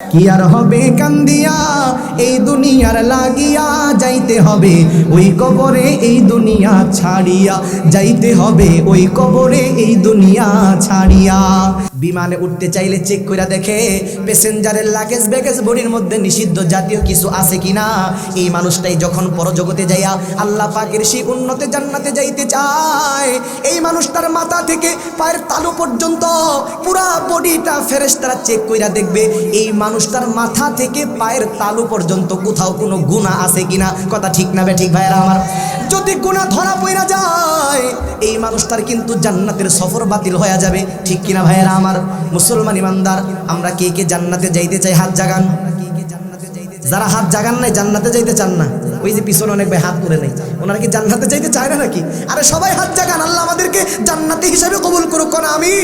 কি আর হবে কান্দিয়া? এই দুনিয়ার লাগিয়া যাইতে হবে, ওই কবরে এই দুনিয়া ছাড়িয়া। যাইতে হবে, ওই কবরে এই দুনিয়া ছাড়িয়া। বিমানে উঠতে চাইলে চেক করে দেখে, প্যাসেঞ্জারের লাগেজ ব্যাগেজ বডির মধ্যে নিষিদ্ধ জাতীয় কিছু আছে কিনা? এই মানুষটাই যখন পরজগতে যাইয়া আল্লাহ পাকের সেই উন্নতে জান্নাতে যাইতে চায়, এই মানুষটার মাথা থেকে পায়ের তালু পর্যন্ত পুরা বডিটা ফেরেস্তারা চেক কইরা দেখবে, এই মানুষটার মাথা থেকে পায়ের তালু পর্যন্ত কোথাও কোনো গুণা আছে কিনা? কথা ঠিক না ঠিক ভাইরা আমার? যদি গুণা ধরা পড়া যায়, এই মানুষটার কিন্তু জান্নাতের সফর বাতিল হয়ে যাবে। ঠিক কিনা ভাইয়েরা আমার? মুসলমান ইমানদার, আমরা কে কে জান্নাতে যাইতে চাই? হাত জাগান। যারা হাত জাগান নাই, জান্নাতে যাইতে চান না। ওই যে পিছনে অনেক ভাই হাত করে নেই। ওনারা কি জান্নাতে যাইতে চায় না নাকি? আরে সবাই হাত জাগান, আল্লাহ আমাদেরকে জান্নাতি হিসাবে কবুল করুক, কোন আমি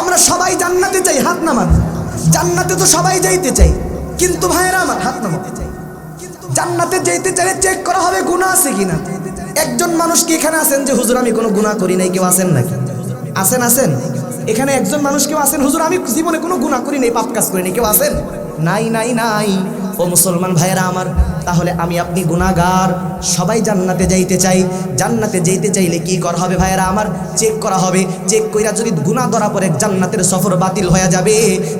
আমরা সবাই জান্নাতে চাই, হাত নামান। জান্নাতে তো সবাই যাইতে চাই কিন্তু ভাইয়েরা, আমার হাত নামাতে চাই জান্নাতে যেতে চাইলে চেক করা হবে গুণা আছে কিনা। একজন মানুষ কি এখানে আছেন যে, হুজুর, আমি কোনো গুণা করি নাই, কেউ আছেন নাকি? আছেন আছেন? এখানে একজন মানুষ কেউ আছেন, হুজুর, আমি জীবনে কোনো গুণা করি নাই, পাপ কাজ করি নাই, কেউ আছেন? নাই নাই নাই। ও মুসলমান ভাইয়েরা আমার, তাহলে আমি আপনি গুণাগার সবাই জান্নাতে যাইতে চাই। জান্নাতে যাইতে চাইলে কি করা হবে ভাইয়েরা আমার? চেক করা হবে। চেক কইরা যদি গুণা ধরা পড়ে, জান্নাতের সফর বাতিল হয়ে যাবে।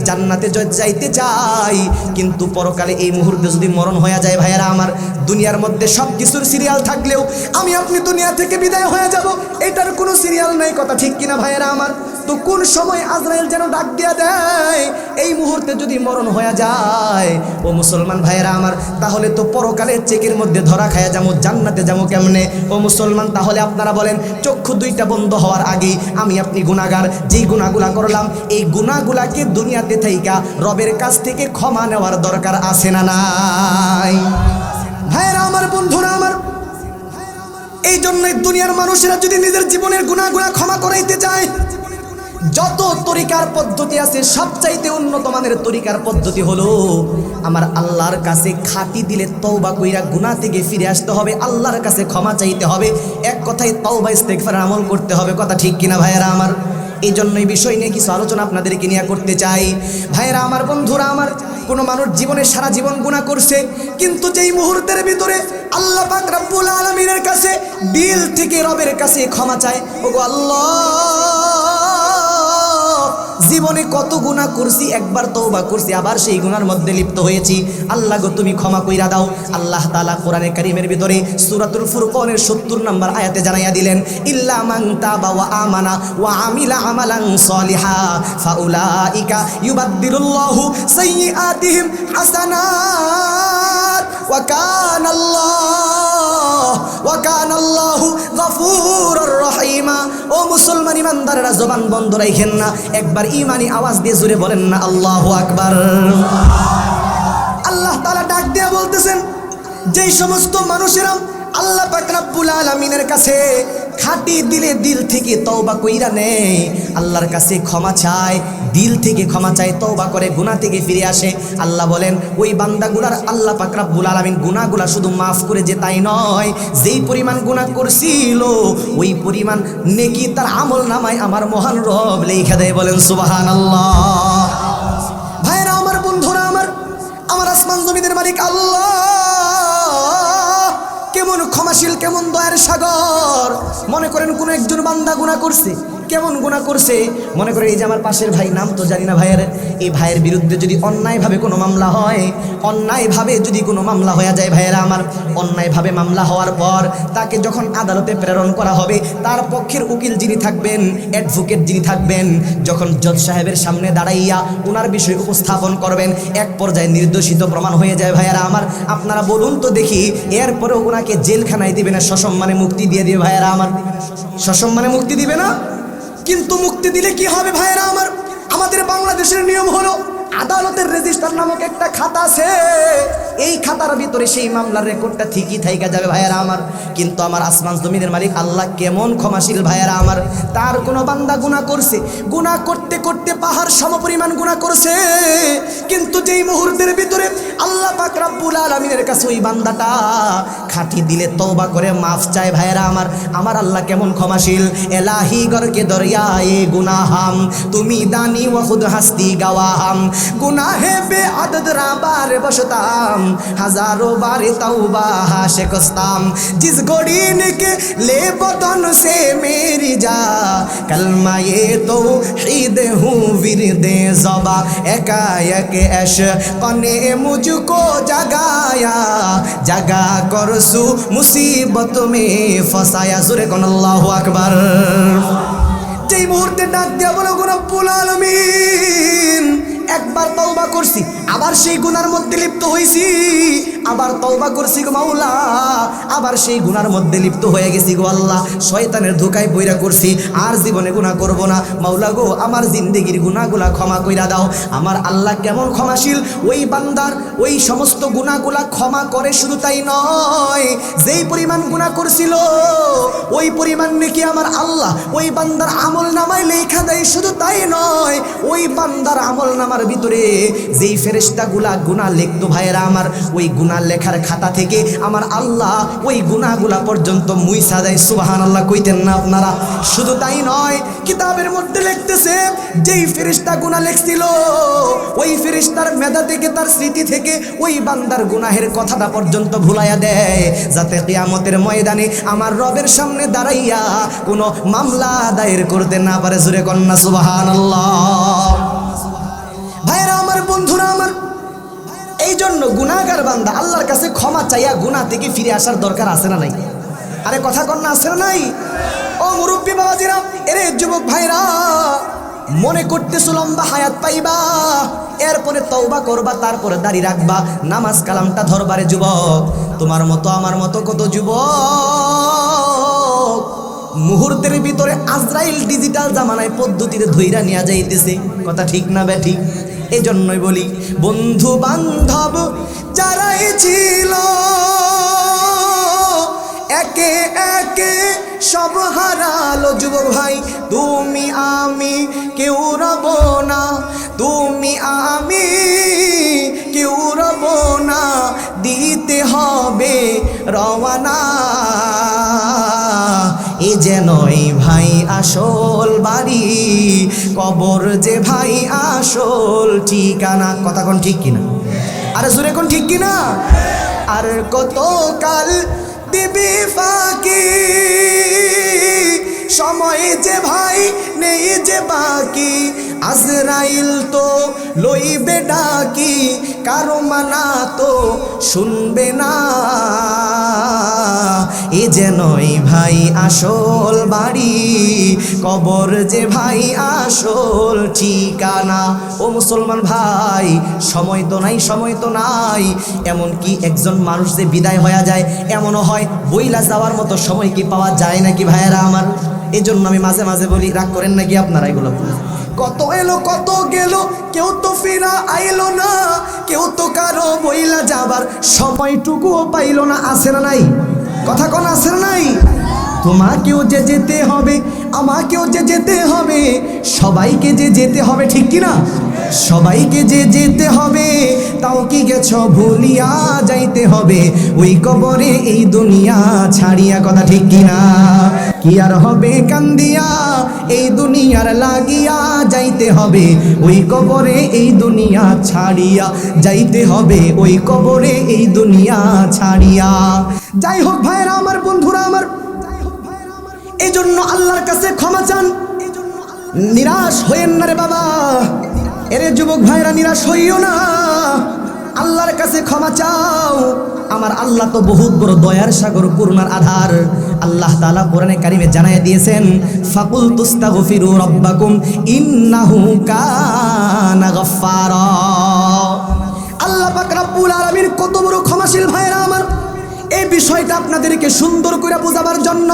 জান্নাতে যাইতে চাই। কিন্তু পরকালে এই মুহূর্তে যদি মরণ হয়ে যায় ভাইয়েরা আমার, দুনিয়ার মধ্যে সব কিছুর সিরিয়াল থাকলেও আমি আপনি দুনিয়া থেকে বিদায় হয়ে যাব। এটার কোনো সিরিয়াল নাই, কথা ঠিক কিনা ভাইয়েরা আমার? তো কোন সময় আজরাইল যেন ডাক দিয়া দেয়, এই মুহূর্তে যদি মরণ হয়ে যায়, ও মুসলমান ভাইয়েরা আমার, তাহলে তো পরকালের চেকের মধ্যে ধরা খায়া যাব জান্নাতে যাব কেমনে? ও মুসলমান, তাহলে আপনারা বলেন, চক্ষু দুইটা বন্ধ হওয়ার আগেই আমি আপনি গুণাগার যেই গুণাগুলা করলাম, এই গুণাগুলাকে দুনিয়াতে থাইকা রবের কাছ থেকে ক্ষমা নেওয়ার দরকার আছে না নাই? ভাইয়েরা আমার, বন্ধুরা আমার, এই জন্যই দুনিয়ার মানুষেরা যদি নিজের জীবনের গুণাগুলা ক্ষমা করাইতে চায় যত তরিকার পদ্ধতি আছে, সবচাইতে উন্নত মানের তরিকার পদ্ধতি হলো, আমার আল্লাহর কাছে খাতি দিলে তওবা কইরা গুনাহ থেকে ফিরে আসতে হবে, আল্লাহর কাছে ক্ষমা চাইতে হবে, এক কথায় তওবা, ইস্তেগফার, আমল করতে হবে, কথা ঠিক কিনা ভাইয়েরা আমার? এই জন্য এই বিষয় নিয়ে কিছু আলোচনা আপনাদেরকে নিয়ে করতে চাই। ভাইয়েরা আমার, বন্ধুরা আমার, কোনো মানুষ জীবনে সারা জীবন গুণা করছে, কিন্তু যেই মুহূর্তের ভিতরে আল্লাহ পাক রব্বুল আলমিনের কাছে, দিল থেকে রবের কাছে ক্ষমা চায়, ওগো আল্লাহ! জীবনে কত গুণা করছি, একবার তওবা করছি, আবার সেই গুনার মধ্যে লিপ্ত হয়েছি। আল্লাহ গো, তুমি ক্ষমা কইরা দাও। আল্লাহ তালা কোরআনে কারিমের ভিতরে সূরাতুল ফুরকানের 70 নম্বর আয়াতে জানাইয়া দিলেন, ইল্লা তাবা ওয়া আমানা ওয়া আমিলা কানা আল্লাহু রহিমা ও মুসলমান ইমানদাররা জবান বন্ধ রাখেন না। একবার ইমানি আওয়াজ দিয়ে জুড়ে বলেন না, আল্লাহ আকবার। আল্লাহ তালা ডাক দিয়ে বলতেছেন, যেই সমস্ত মানুষেরা আল্লাহ পাকরাবুল আলামিনের কাছে খাঁটি দিলে দিল থেকে তওবা কইরা নেয়। আল্লাহর কাছে ক্ষমা চায়, দিল থেকে ক্ষমা চায়, তওবা করে, গুনাহ থেকে ফিরে আসে। আল্লাহ বলেন, ওই বান্দাগুলার আল্লাহ পাক রব্বুল আলামিন গুনাহগুলা শুধু মাফ করে যে তাই নয়। যেই পরিমাণ গুনাহ করছিল, ওই পরিমাণ নেকি তার আমল নামায় আমার মহান রব লেখা দেয় বলেন, সুবহানাল্লাহ। ভাইরা, আমার বন্ধুরা, আমার আমার আসমান জমিদের মালিক আল্লাহ। কেমন ক্ষমাশীল কেমন দয়ের সাগর? মনে করেন কোন একজন বান্দা গুণা করছে। কেমন গুণা করছে? মনে করেন এই যে আমার পাশের ভাই, নাম তো জানি না ভাইয়ের। এই ভাইয়ের বিরুদ্ধে যদি অন্যায়ভাবে কোনো মামলা হয়, অন্যায়ভাবে যদি কোনো মামলা হয়ে যায় ভাইয়েরা আমার, অন্যায়ভাবে মামলা হওয়ার পর তাকে যখন আদালতে প্রেরণ করা হবে, তার পক্ষের উকিল যিনি থাকবেন অ্যাডভোকেট যিনি থাকবেন, যখন জজ সাহেবের সামনে দাঁড়াইয়া ওনার বিষয় উপস্থাপন করবেন, এক পর্যায়ে নির্দোষিত প্রমাণ হয়ে যায় ভাইয়েরা আমার। আপনারা বলুন তো দেখি, এরপরেও ওনাকে জেলখানায় দিবে না, সসম্মানে মুক্তি দিয়ে দিবে ভাইয়েরা আমার। সসম্মানে মুক্তি দিবে না? কিন্তু মুক্তি দিলে কি হবে ভাইরা আমার? আমাদের বাংলাদেশের নিয়ম হলো আদালতের রেজিস্টার নামক একটা খাতা আছে। এই খাতার ভিতরে সেই মামলার রেকর্ডটা ঠিকই থাইকা যাবে ভাইয়ারা আমার। কিন্তু আমার আসমান জমিনের মালিক আল্লাহ কেমন ক্ষমাশীল ভাইয়ারা আমার। তার কোনো বান্দা গুনাহ করছে। গুনাহ করতে করতে পাহাড় সমপরিমাণ গুনাহ করছে। কিন্তু যেই মুহূর্তের ভিতরে আল্লাহ পাক রব্বুল আলামিনের কাছে ওই বান্দাটা খাঁটি দিলে তওবা করে মাফ চায় ভাইয়েরা আমার। আমার আল্লাহ কেমন ক্ষমাশীল। এলাহি গরকে দরিয়া এ গুনাহাম, তুমি দানি ও খুদ হাস্তি গাওয়াহাম। গুনাহে বে আদদ রাবার বসতাম হাজারো বারে তওবা হাশে কস্তাম जिस घोड़ी के ले बदन से मेरी जा कलमा ये तो ईद हूँ विरदे जबा एकाएक ऐश कने मुझको जगाया जगा कर सु मुसीबत में फसाया सुरे कन अल्लाह अकबर যেই মুহূর্তে ডাক দিয়া বলো রব্বুল আলামিন একবার তওবা করছি, আবার সেই গুনার মধ্যে লিপ্ত হইছি। আবার তওবা করছি গো মাওলা, আবার সেই গুনার মধ্যে লিপ্ত হয়ে গেছি গো আল্লাহ। শয়তানের ধোকায় পইরা করছি, আর জীবনে গুনাহ করব না। মাওলা গো, আমার জিন্দেগির গুনাহগুলা ক্ষমা কইরা দাও। আমার আল্লাহ কেমন ক্ষমাশীল, ওই বান্দার ওই সমস্ত গুনাহগুলা ক্ষমা করে শুধু তাই নয়, যেই পরিমাণ গুনাহ করছিল, ওই পরিমাণ নাকি আমার আল্লাহ। ওই বান্দার আমল নামায় লেখা দেয় শুধু তাই নয়, ওই বান্দার আমল নামার ভিতরে, যেই ফেরেস্তাগুলা গুনাহ লিখতো ভাইয়েরা আমার, ওই গুনাহ লেখার খাতা থেকে আমার আল্লাহ ওই গুনাহগুলা পর্যন্ত মুইসা দেয়। সুবাহান আল্লাহ কইতেন না আপনারা? শুধু তাই নয়, কিতাবের মধ্যে লিখতেছে, যেই ফেরেস্তা গুনাহ লিখছিল, ওই ফেরেস্তার মেধা থেকে, তার স্মৃতি থেকে ওই বান্দার গুনাহের কথাটা পর্যন্ত ভুলাইয়া দেয়। যাতে কিয়ামতের ময়দানে আমার রবের সামনে দাঁড়াইয়া কোনো মামলা দায়ের করতে না পারে। জুরে কন্যা সুবাহান ভাইরা আমার, বন্ধুরা আমার এই জন্য গুনাহগার বান্দা আল্লাহর কাছে ক্ষমা চাইয়া গুনাহ থেকে ফিরে আসার দরকার আছে না নাই? আরে কথা কন্যা আছে না নাই? ও মুরব্বী বাবাজিরা, এরে যুবক ভাইরা, মনে করতেছো লম্বা হায়াত পাইবা, এরপরে তওবা করবা, তারপরে দাড়ি রাখবা, নামাজ কালামটা ধরবারে যুবক, তোমার মতো আমার মতো কত যুবক? মুহূর্তের ভিতরে আজরাইল ডিজিটাল জামানায় পদ্ধতিতে ধৈরা নিয়ে যাইতেছে, কথা ঠিক না বে ঠিক এই জন্যই বলি, বন্ধু বান্ধব যারাই ছিল, একে একে সব হারালো যুবক ভাই। তুমি আমি, কেউ রব না, তুমি আমি, কেউ রব না, দিতে হবে রওয়ানা। এ যে নয় ভাই আসল বাড়ি, কবর যে ভাই আসল ঠিকানা। কথা কোন ঠিক কিনা? আরে সুরে কোন ঠিক কিনা? আর কত কাল দিবি ফাঁকি, সময় যে ভাই নেই যে বাকি, আজরাইল তো লইবে ডাকি, কারও মানা তো শুনবে না। এ যেন এই ভাই আসল বাড়ি, কবর যে ভাই আসল ঠিকানা। ও মুসলমান ভাই, সময় তো নাই, সময় তো নাই। এমন কি একজন মানুষ যে বিদায় হয়ে যায়, এমনও হয় বইলা যাওয়ার মতো সময় কি পাওয়া যায় নাকি ভাইয়েরা আমার? এই জন্য আমি মাঝে মাঝে বলি, রাগ করেন নাকি আপনারা এগুলো? কত এলো, কত গেল, কেউ তো ফেরা আইলো না। কেউ তো কারও বইলা যাবার সময়টুকুও পাইলো না আসে না নাই? কথা কোন আসে না নাই। তোমাকেও যে যেতে হবে আমাকেও যে যেতে হবে, সবাইকে যে যেতে হবে, ঠিক কি না সবাইকে যে যেতে হবে, তাও কি গেছ ভুলিয়া যাইতে হবে? ওই কবরে এই দুনিয়া ছাড়িয়া কথা ঠিক কি না কি আর হবে কান্দিয়া, এই দুনিয়ার লাগিয়া যাইতে হবে? ওই কবরে এই দুনিয়া ছাড়িয়া যাইতে হবে, ওই কবরে এই দুনিয়া ছাড়িয়া। যাই হোক ভাইরা, আমার বন্ধুরা, আমার এই জন্য আল্লাহর কাছে ক্ষমা চান। নিরাশ হইয়েন না রে বাবা। এরে যুবক ভাইরা, নিরাশ হইও না। আল্লাহর কাছে ক্ষমা চাও। আমার আল্লাহ তো বহুত বড় দয়ার সাগর, করুণার আধার। আল্লাহ তাআলা কোরআনে কারিমে জানায় দিয়েছেন ফাকুল তুস্তাগফিরু রাব্বাকুম, ইন্নাহু কানা গফফারা। আল্লাহ পাক রব্বুল আলামিন কত বড় ক্ষমাশীল বিষয়টা আপনাদেরকে সুন্দর করে বোঝাবার জন্য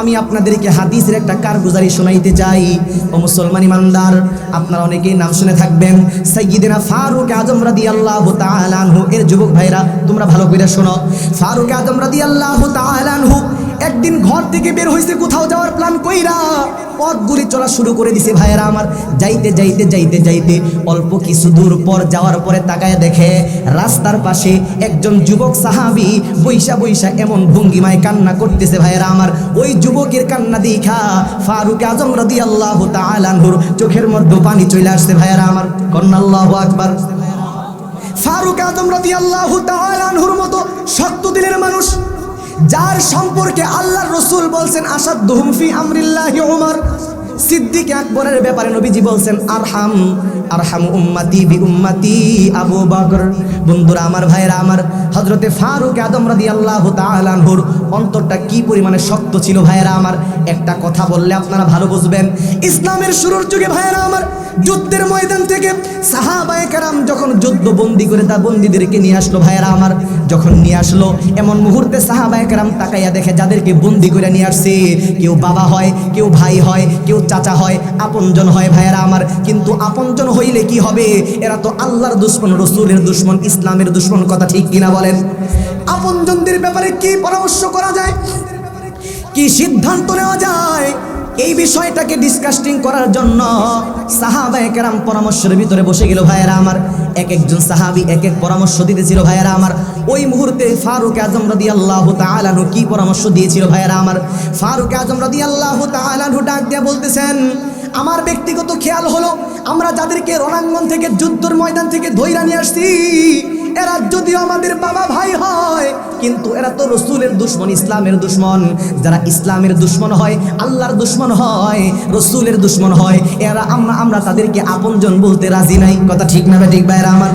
আমি আপনাদেরকে হাদিসের একটা কারগুজারি শোনাইতে চাই। ও মুসলমান ইমানদার, আপনারা অনেকেই নাম শুনে থাকবেন। সাইয়িদিনা ফারুক আজম রাদি আল্লাহ তালানহু এর যুবক ভাইরা, তোমরা ভালো করে শোনো। ফারুক আজম রাদি আল্লাহ আনহু একদিন ঘর থেকে বের হইছে, কোথাও যাওয়ার প্ল্যান কইরা পথ পথগুলি চলা শুরু করে দিছে ভাইয়েরা আমার। যাইতে যাইতে যাইতে যাইতে অল্প কিছু দূর পর যাওয়ার পরে তাকায় দেখে রাস্তার পাশে একজন যুবক সাহাবি বৈশা বৈশা এমন ভঙ্গিমায় কান্না করতেছে ভাইয়েরা আমার। ওই যুবকের কান্না দেখা ফারুক আজম রাদি আল্লাহ তালানহুর চোখের মধ্যে পানি চলে আসছে ভাইয়েরা আমার। কন্নাল্লাহ আকবার। ফারুক আজম রাদি আল্লাহ তালানহুর মতো শক্ত দিলের মানুষ যার সম্পর্কে আল্লাহর রসুল বলছেন, আসাদ দুহমফি আমরিল্লাহ ওমর সিদ্দিক আকবরের ব্যাপারে নবীজি বলছেন, আরহাম আরহাম উম্মাতি বি উম্মাতি আবু বকর। বন্ধুরা, আমার ভাইরা আমার হজরতে ফারুক আদম রাদি আল্লাহ তালানহুর অন্তরটা কি পরিমাণে শক্ত ছিল ভাইয়েরা আমার? একটা কথা বললে আপনারা ভালো বুঝবেন। ইসলামের শুরুর যুগে ভাইয়েরা আমার যুদ্ধের ময়দান থেকে সাহাবায়ে যখন যুদ্ধ বন্দি করে তা বন্দীদেরকে নিয়ে আসলো ভাইয়েরা আমার, যখন নিয়ে আসলো, এমন মুহূর্তে সাহাবায়ে কারাম তাকাইয়া দেখে যাদেরকে বন্দি করে নিয়ে আসছে, কেউ বাবা হয়, কেউ ভাই হয়, কেউ চাচা হয়, আপনজন হয় ভাইয়েরা আমার। কিন্তু আপনজন হইলে কি হবে? এরা তো আল্লাহর দুশ্মন, রসুলের দুশ্মন, ইসলামের দুশ্মন, কথা ঠিক কিনা বলেন? আপনজনদের ব্যাপারে কি পরামর্শ করা যায়? কি সিদ্ধান্ত নেওয়া যায়? এই বিষয়টাকে ডিসকাস্টিং করার জন্য সাহাবায়ে কেরাম পরামর্শের ভিতরে বসে গেল, ভাইয়েরা আমার, এক একজন সাহাবি এক এক পরামর্শ দিতেছিল, ভাইয়েরা আমার, ওই মুহূর্তে ফারুক আজম রাদি আল্লাহ তালানহু কি পরামর্শ দিয়েছিল, ভাইয়েরা আমার, ফারুক আজম রাদি আল্লাহ তালানহু ডাক দিয়ে বলতেছেন, আমার ব্যক্তিগত খেয়াল হলো, আমরা যাদেরকে রণাঙ্গন থেকে যুদ্ধর ময়দান থেকে ধৈরা নিয়ে আসছি এরা যদিও আমাদের বাবা ভাই হয়, কিন্তু এরা তো রসুলের দুশ্মন, ইসলামের দুশ্মন। যারা ইসলামের দুশ্মন হয়, আল্লাহর দুশ্মন হয়, রসুলের দুশ্মন হয়, এরা আমরা আমরা তাদেরকে আপনজন বলতে রাজি নাই। কথা ঠিক না ঠিক ভাইরা আমার?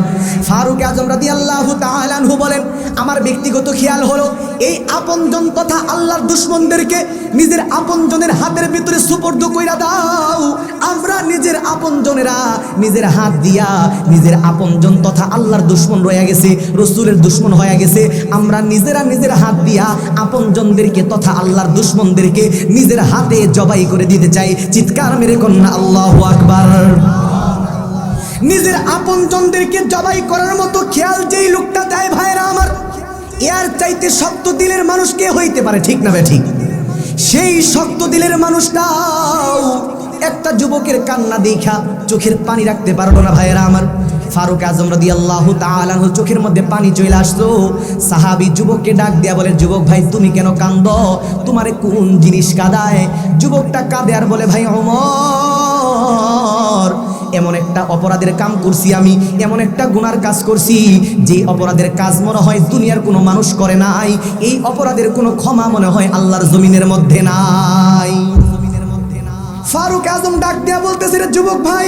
ফারুক আজম রাদি আল্লাহ তালানহু বলেন, আমার ব্যক্তিগত খেয়াল হলো, এই আপনজন তথা আল্লাহর দুশ্মনদেরকে নিজের আপনজনের হাতের ভিতরে সুপর্দ কইরা দাও। আমরা নিজের আপনজনেরা নিজের হাত দিয়া নিজের আপনজন তথা আল্লাহর দুশ্মন রয়ে গেছে। রসুলের দুশ্মন হয়ে গেছে। আমরা নিজেরা নিজের হাত দিয়া আপনজনদেরকে তথা আল্লাহর দুশ্মনদেরকে নিজের হাতে জবাই করে দিতে চাই। চিৎকার মেরে কন্যা, আল্লাহ আকবার। নিজের আপনজনদেরকে জবাই করার মতো খেয়াল যেই লোকটা দেয় ভাইরা আমার এর চাইতে শক্ত দিলের মানুষ কে হইতে পারে, ঠিক না বে ঠিক? সেই শক্ত দিলের মানুষটাও একটা যুবকের কান্না দেখা চোখের পানি রাখতে পারল না ভাইয়েরা আমার। ফারুক আজম রদি আল্লাহ তালাহ চোখের মধ্যে পানি চলে আসতো সাহাবি যুবককে ডাক দেয়া বলে, যুবক ভাই, তুমি কেন কান্দ? তোমারে কোন জিনিস কাদায়? যুবকটা কাঁদে আর বলে, ভাই অমর, এমন একটা অপরাধের কাম করছি আমি, এমন একটা গুনার কাজ করছি। যে অপরাধের কাজ মনে হয় দুনিয়ার কোনো মানুষ করে নাই, এই অপরাধের কোনো ক্ষমা মনে হয় আল্লাহর জমিনের মধ্যে নাই। ফারুক আজম ডাক দেয়া বলতেছে, রে যুবক ভাই,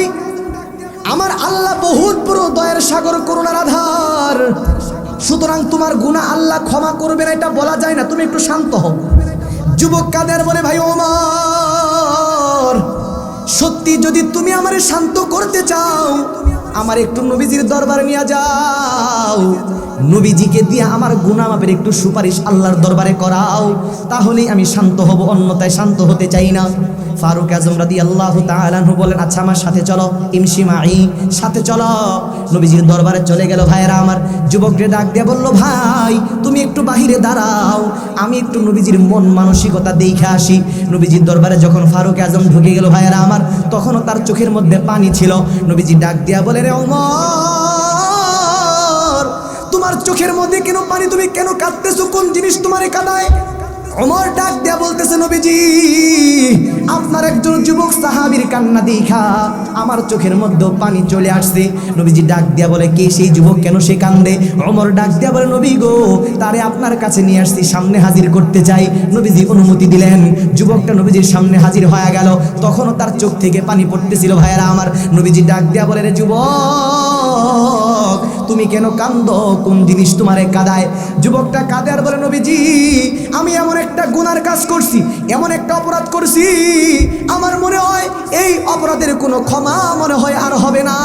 আমার আল্লাহ বহুত বড় দয়ের সাগর, করুণার আধার। সুতরাং তোমার গুণা আল্লাহ ক্ষমা করবে না, এটা বলা যায় না। তুমি একটু শান্ত হও। যুবক কাদের বলে, ভাই ওমর, সত্যি যদি তুমি আমারে শান্ত করতে চাও, আমার একটু নবীজির দরবারে নিয়ে যাও। নবীজিকে দিয়ে আমার গুনাহ মাপের একটু সুপারিশ আল্লাহর দরবারে করাও, তাহলেই আমি শান্ত হব অন্যতায় শান্ত হতে চাই না। ফারুক আজম রাদি আল্লাহ তালাহু বলেন আচ্ছা আমার সাথে চলো ইমসিমাই সাথে চলো। নবীজির দরবারে চলে গেল, ভাইয়েরা আমার। যুবককে ডাক দিয়ে বলল, ভাই, তুমি একটু বাহিরে দাঁড়াও, আমি একটু নবীজির মন মানসিকতা দেখে আসি। নবীজির দরবারে যখন ফারুক আজম ঢুকে গেল, ভাইয়েরা আমার, তখনও তার চোখের মধ্যে পানি ছিল। নবীজি ডাক দিয়া বলে, রে তোমার চোখের মধ্যে কেন পানি? তুমি কেন কাঁদতেছো? কোন জিনিস তোমারে কাঁদায়? অমর ডাক দেয়া বলতেছে নবীজি, আপনার একজন যুবক সাহাবীর কান্না দেখা, আমার চোখের মধ্যে পানি চলে আসছে। নবীজি ডাক দিয়া বলে, কে সেই যুবক? কেন সে কান্দে? অমর ডাক দিয়া বলে, নবী গো, তারে আপনার কাছে নিয়ে আসছি, সামনে হাজির করতে চাই। নবীজি অনুমতি দিলেন। যুবকটা নবীজির সামনে হাজির হয়ে গেল। তখনও তার চোখ থেকে পানি পড়তেছিল, ভাইয়েরা আমার। নবীজি ডাক দিয়া বলে, রে যুবক তুমি কেন কান্দ? কোন জিনিস তোমারে কাদায়? যুবকটা কাঁদে আর বলে, নবীজি, আমি এমন একটা গুনার কাজ করছি, এমন একটা অপরাধ করছি। আমার মনে হয় এই অপরাধের কোনো ক্ষমা মনে হয় আর হবে না।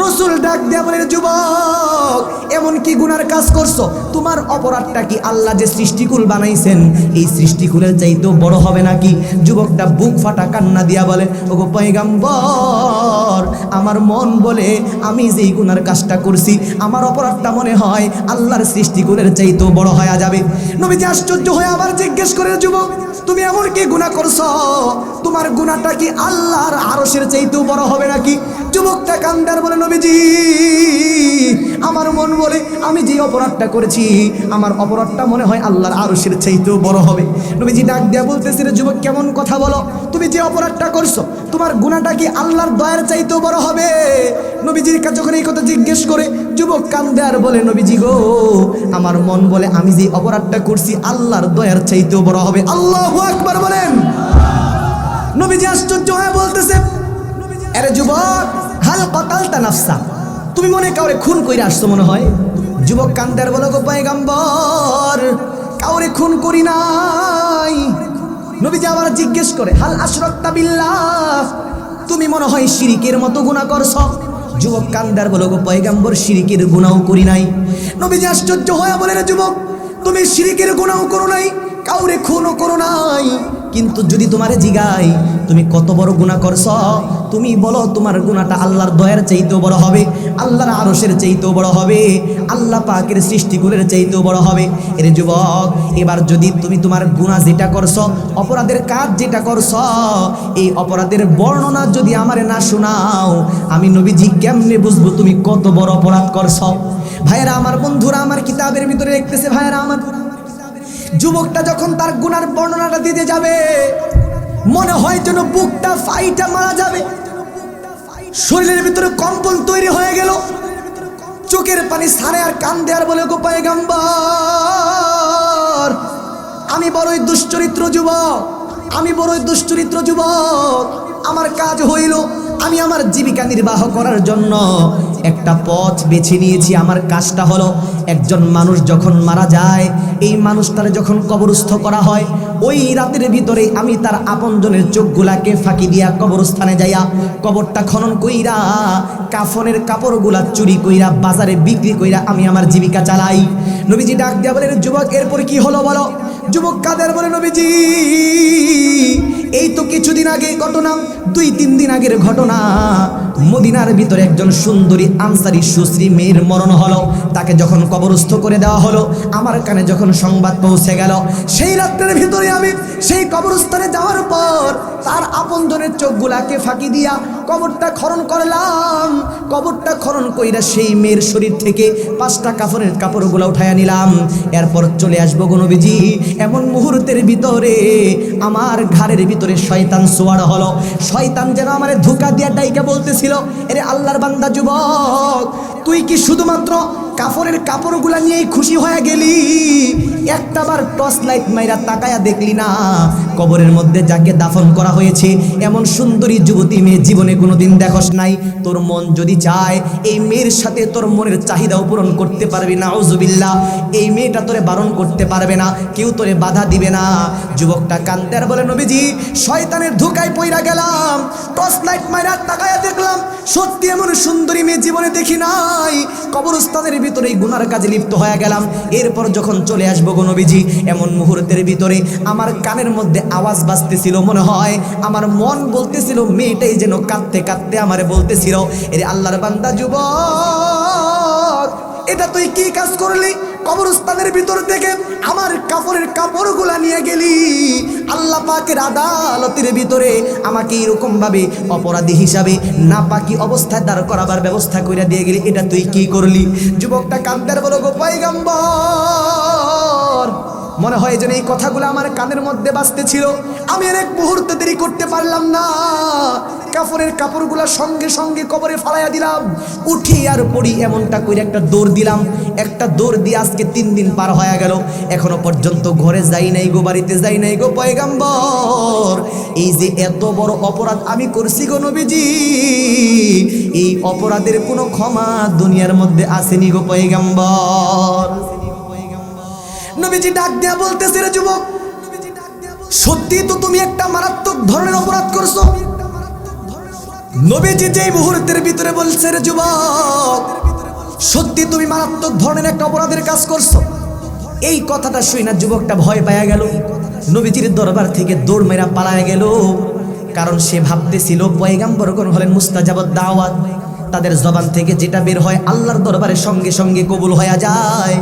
রসুল ডাক দেয়া বলে যুবক, এমন কি গুনার কাজ করছ? তোমার অপরাধটা কি আল্লাহ যে সৃষ্টিকুল বানাইছেন? এই সৃষ্টিকুলের চাইতেও বড় হবে নাকি? যুবকটা বুক ফাটা কান্না দিয়া বলে, ওগো পয়গাম্বর, আমার মন বলে আমি যেই গুনার কাজটা করছি, আমার অপরাধটা মনে হয় আল্লাহর সৃষ্টিকুলের চাইতেও বড় হয়ে যাবে। নবীজি আশ্চর্য হয়ে আবার জিজ্ঞেস করে, যুবক, তুমি এমন কি গুণা করছ? তোমার গুণাটা কি আল্লাহর আরশের চাইতেও বড় হবে নাকি? যুবকটা কান্দার বলে নবীজি আমার মন বলে, আমি যে অপরাধটা করেছি, আমার অপরাধটা মনে হয় আল্লাহর আরশের চাইতেও বড় হবে। নবীজি ডাক দিয়া বলতেছে, রে যুবক, কেমন কথা বলো? তুমি যে অপরাধটা করছ, তোমার গুণাটা কি আল্লাহর দয়ার চাইতেও বড় হবে? নবীজির যখন এই কথা জিজ্ঞেস করে, যুবক কান্দে আর বলে, নবীজি গো, আমার মন বলে আমি যে অপরাধটা করছি, আল্লাহর দয়ার চাইতেও বড় হবে। আল্লাহু আকবার বলেন। নবীজি আশ্চর্য হয়ে বলতেছে, আরে যুবক হাল কতালতা নাফসা। তুমি মনে কাউরে খুন কইরা আসছো মনে হয়? যুবক কান্দার বলো গো পয়গাম্বর, কাউরে খুন করি নাই। নবীজি আবার জিজ্ঞেস করে, হাল আশরাকতা বিল্লাহ, তুমি মনে হয় শিরিকের মতো গুনাহ করছ? যুবক কান্দার বলো গো পয়গাম্বর, শিরিকের গুনাও করি নাই। নবীজি আশ্চর্য হয়ে বলে, রে যুবক, তুমি শিরিকের গুনাও করো নাই, কাউরে খুনও করো নাই। কিন্তু যদি তোমারে জিগাই, তুমি কত বড় গুণা করছ? তুমি বলো তোমার গুণাটা আল্লাহর দয়ার চাইতেও বড় হবে, আল্লাহর আরসের চাইতেও বড় হবে, আল্লাহ পাকের সৃষ্টিকুলের চাইতেও বড় হবে। এর যুবক, এবার যদি তুমি তোমার গুণা যেটা করছ, অপরাধের কাজ যেটা করছ, এই অপরাধের বর্ণনা যদি আমারে না শোনাও, আমি নবীজি কেমনে বুঝব তুমি কত বড় অপরাধ করছ? ভাইয়েরা, আমার বন্ধুরা আমার কিতাবের ভিতরে লিখতেছে, ভাইয়েরা, আমার যুবকটা যখন তার গুনার বর্ণনাটা দিতে যাবে মনে হয় যেন বুকটা ফাইটা মারা যাবে। শরীরের ভিতরে কম্পন তৈরি হয়ে গেল। চোখের পানি সারে আর কান দেয়ার বলে গোপায় গাম্বার আমি বড়ই দুশ্চরিত্র যুবক, আমি বড়ই দুশ্চরিত্র যুবক। আমার কাজ হইল, আমি আমার জীবিকা নির্বাহ করার জন্য একটা পথ বেছে নিয়েছি। আমার কাজটা হলো, একজন মানুষ যখন মারা যায়, এই মানুষটার যখন কবরস্থ করা হয় ওই রাতের ভিতরে আমি তার আপনজনের চোখগুলাকে ফাঁকি দিয়া কবরস্থানে যাইয়া কবরটা খনন কইরা, কাফনের কাপড়গুলা চুরি কইরা, বাজারে বিক্রি কইরা আমি আমার জীবিকা চালাই। নবীজি ডাক দিয়া বলেন, যুবক, এরপর কি হলো বলো? যুবক কাদের বলে, নবীজি, এই তো কিছুদিন আগে ঘটনা, দুই তিন দিন আগের ঘটনা। মদিনার ভিতরে একজন সুন্দরী, আনসারি, সুশ্রী মেয়ের মরণ হলো। তাকে যখন কবরস্থ করে দেওয়া হলো, আমার কানে যখন সংবাদ পৌঁছে গেল, সেই রাত্রের ভিতরে আমি সেই কবরস্থানে যাওয়ার পর তার আপনজনের চোখগুলাকে ফাঁকি দিয়া কবরটা খনন করলাম। কবরটা খরণ কইরা সেই মেয়ের শরীর থেকে পাঁচটা কাপড়ের কাপড়গুলো উঠাইয়া নিলাম। এরপর চলে আসব গনবীজি এমন মুহূর্তের ভিতরে আমার ঘাড়ের ভিতরে শয়তান সোয়ার হলো। শয়তান যেন আমার ধোকা দিয়া ডাইকা বলতেছিল এরে আল্লাহর বান্দা যুবক, তুই কি শুধুমাত্র কাপড়ের কাপড়গুলা নিয়েই খুশি হয়ে গেলি? একটা বার টর্চ লাইট মাইরা তাকায়া দেখলি না কবরের মধ্যে যাকে দাফন করা হয়েছে, এমন সুন্দরী যুবতী মেয়ে জীবনে কোনোদিন দেখস নাই। তোর মন যদি চায়, এই মেয়ের সাথে তোর মনের চাহিদাও পূরণ করতে পারবি না। ওজুবিল্লা এই মেয়েটা তোরে বারণ করতে পারবে না, কেউ তোরে বাধা দিবে না। যুবকটা কান্দে আর বলে, নবীজি, শয়তানের ধোকায় পইরা গেলাম। টর্চ লাইট মাইরা তাকায়া দেখলাম। সত্যি এমন সুন্দরী মেয়ে জীবনে দেখি নাই। কবরস্থানের ভিতরে এই গুনার কাজে লিপ্ত হয়ে গেলাম। এরপর যখন চলে আসব গো নবীজি, এমন মুহূর্তের ভিতরে আমার কানের মধ্যে আওয়াজ বাজতেছিল, মনে হয় আমার মন বলতেছিল, মেয়েটাই যেন কাঁদতে কাঁদতে আমারে বলতেছিল, এরে আল্লাহর বান্দা যুবক, এটা তুই কি কাজ করলি? কবরস্থানের ভিতর থেকে আমার কাপড়ের কাপড়গুলা নিয়ে গেলি। আল্লাহ পাকের আদালতের ভিতরে আমাকে এরকম ভাবে অপরাধী হিসাবে না পাকি অবস্থায় দাঁড় করাবার ব্যবস্থা করে দিয়ে গেলি, এটা তুই কি করলি? যুবকটা কান্দার বলো, গো পাইগাম্বর মনে হয় যেন এই কথাগুলো আমার কানের মধ্যে বাজতেছিল আমি এক মুহূর্ত দেরি করতে পারলাম না। কাপড়ের কাপড়গুলো সঙ্গে সঙ্গে কবরে ফালাইয়া দিলাম। উঠি আর পড়ি এমনটা করে একটা দৌড় দিলাম। একটা দৌড় দিয়ে আজকে তিন দিন পার হয়ে গেল। এখনও পর্যন্ত ঘরে যাই নাই গো, বাড়িতে যাই নাই গো পয়গাম্বর। এই যে এত বড় অপরাধ আমি করছি গো নবীজি, এই অপরাধের কোনো ক্ষমা দুনিয়ার মধ্যে আসেনি গো পয়গাম্বর। নবীজি ডাক দেয়া বলতেছে, রে যুবক, সত্যি তো তুমি একটা মারাত্মক ধরনের অপরাধ করছ? নবীজি যেই মুহূর্তের ভিতরে বলছে, রে যুবক, সত্যি তুমি মারাত্মক ধরনের একটা অপরাধের কাজ করছ? এই কথাটা শুই না যুবকটা ভয় পায়া গেল। নবীজির দরবার থেকে দৌড় মেরা পালায় গেল। কারণ সে ভাবতেছিল পয়গাম্বরগণ হলেন মুস্তাজাবত দাওয়াত। তাদের জবান থেকে যেটা বের হয়, আল্লাহর দরবারে সঙ্গে সঙ্গে কবুল হয়ে যায়।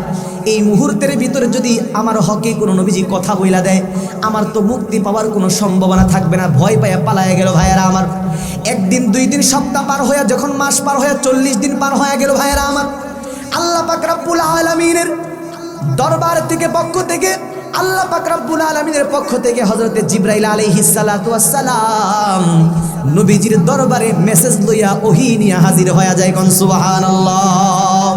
এই মুহূর্তের ভিতরে যদি আমার হকে কোনো নবীজি কথা বইলা দেয়, আমার তো মুক্তি পাওয়ার কোনো সম্ভাবনা থাকবে না। ভয় পাইয়া পালায় গেল ভাইয়েরা আমার। একদিন, দুই দিন সপ্তাহ পার হইয়া, যখন মাস পার হইয়া, চল্লিশ দিন পার হয়ে গেল ভাইয়েরা আমার। আল্লাহ পাক রাব্বুল আলামিনের দরবার থেকে পক্ষ থেকে, আল্লাহ পাক রাব্বুল আলামিনের পক্ষ থেকে হযরতে জিবরাইল আলাইহিস সালাতু ওয়াস সালাম নবীজির দরবারে মেসেজ লইয়া ওহী নিয়া হাজির হয়ে যায় কোন, সুবহানাল্লাহ।